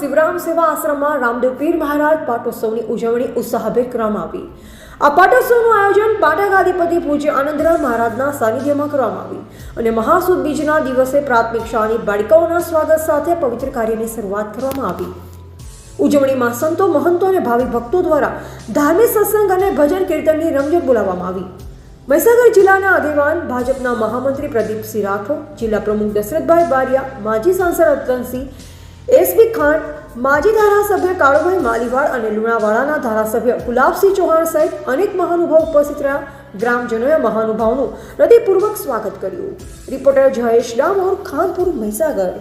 શિવરામ સેવા આશ્રમમાં રામદેવ પીર મહારાજ પાટોત્સવની ઉજવણી ઉત્સાહભેર કરવામાં આવી. આ પાટોત્સવનું આયોજન પાટકાધિપતિ પૂજ્ય આનંદરામ મહારાજના સાનિધ્યમાં કરવામાં આવ્યું અને મહાસુદ બીજના દિવસે પ્રાથમિક શાળાની બાળિકાઓના સ્વાગત સાથે પવિત્ર કાર્યની શરૂઆત કરવામાં આવી. ઉજવણીમાં સંતો, મહંતો અને ભાવિક ભક્તો દ્વારા ધાર્મિક સત્સંગ અને ભજન કીર્તનની રમઝટ બોલાવવામાં આવી. મહીસાગર જિલ્લાના આગેવાન ભાજપના મહામંત્રી પ્રદીપસિંહ રાઠોડ, જિલ્લા પ્રમુખ દશરથભાઈ બારિયા, માજી સાંસદ રતનસિંહ ખાન, માજી ધારાસભ્ય કાળુભાઈ માલીવાડ અને લુણાવાડાના ધારાસભ્ય ગુલાબસિંહ ચૌહાણ સહિત અનેક મહાનુભાવ ઉપસ્થિત રહ્યા. ગ્રામજનોએ મહાનુભાવનું હૃદયપૂર્વક સ્વાગત કર્યું. રિપોર્ટર જયેશ ડામોર, ખાનપુર મહીસાગર.